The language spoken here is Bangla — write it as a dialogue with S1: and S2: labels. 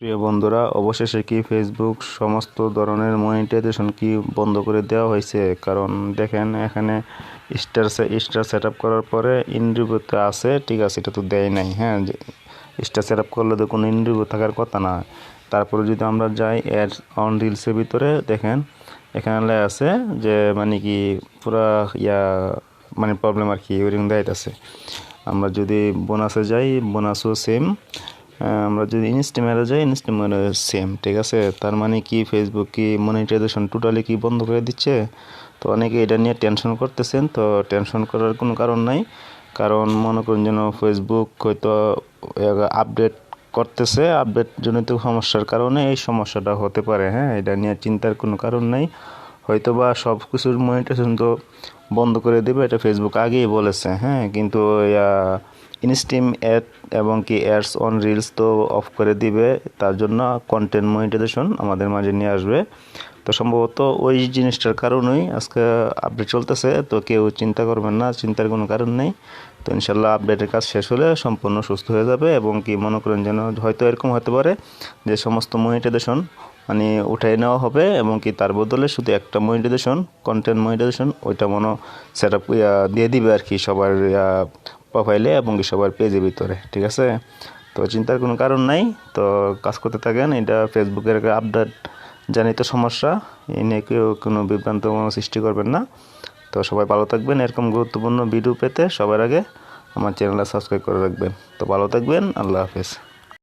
S1: প্রিয় বন্ধুরা, অবশেষে কি ফেসবুক সমস্ত ধরনের মনিটাইজেশন কি বন্ধ করে দেওয়া হয়েছে? কারণ দেখেন, এখানে স্টার স্টার সেট আপ করার পরে ইনরিভিউতে আছে, ঠিক আছে, এটা তো দেয় নাই হ্যাঁ স্টার সেট আপ করলে তো কোনো ইনরিভিউ থাকার কথা না। তারপরে যদি আমরা যাই অ্যাড অন রিলসের ভিতরে, দেখেন, এখানে আছে যে মানে কি পুরা ইয়া মানে প্রবলেম আর কি, ওইরকম দেখাইতেছে। আমরা যদি বোনাসে যাই বোনাসও সেম আমরা যদি ইনস্টিমেলে যাই ইনস্টিমেলে সেম ঠিক আছে? তার মানে কি ফেসবুক কি মনিটাইজেশন টোটালি কি বন্ধ করে দিচ্ছে? তো অনেকে এটা নিয়ে টেনশন করতেছেন, তো টেনশন করার কোনো কারণ নাই। কারণ মনে করুন যেন ফেসবুক হয়তো আপডেট করতেছে আপডেট জনিত সমস্যার কারণে এই সমস্যাটা হতে পারে হ্যাঁ? এটা নিয়ে চিন্তার কোনো কারণ নাই। হয়তো বা সব কিছুর মনিটাইজেশন তো বন্ধ করে দেবে, এটা ফেসবুক আগেই বলেছে হ্যাঁ? কিন্তু ইনস্টিম অ্যাড এবং কি অ্যাডস অন রিলস তো অফ করে দিবে, তার জন্য কন্টেন্ট মনিটাইজেশন আমাদের মাঝে নিয়ে আসবে। তো সম্ভবত ওই জিনিসটার কারণেই আজকে আপডেট চলতেছে, তো কেউ চিন্তা করবেন না, চিন্তার কোনো কারণ নেই। তো ইনশাল্লাহ আপডেটের কাজ শেষ হলে সম্পূর্ণ সুস্থ হয়ে যাবে এবং কি মনে করেন যেন হয়তো এরকম হতে পারে যে সমস্ত মনিটাইজেশন মানে উঠাই নেওয়া হবে এবং কি তার বদলে শুধু একটা মনিটাইজেশন কন্টেন্ট মনিটাইজেশন ওইটা মনে সেট আপ দিয়ে দিবে আর কি সবার প্রোফাইলে এবং কি সবার পেজের ভিতরে, ঠিক আছে? তো চিন্তার কোনো কারণ নাই। তো কাজ করতে থাকেন, এটা ফেসবুকের আপডেট জানি তো সমস্যা। এ নিয়ে কেউ কোনো বিভ্রান্ত সৃষ্টি করবেন না। তো সবাই ভালো থাকবেন, এরকম গুরুত্বপূর্ণ ভিডিও পেতে সবার আগে আমার চ্যানেলটা সাবস্ক্রাইব করে রাখবেন। তো ভালো থাকবেন, আল্লাহ হাফেজ।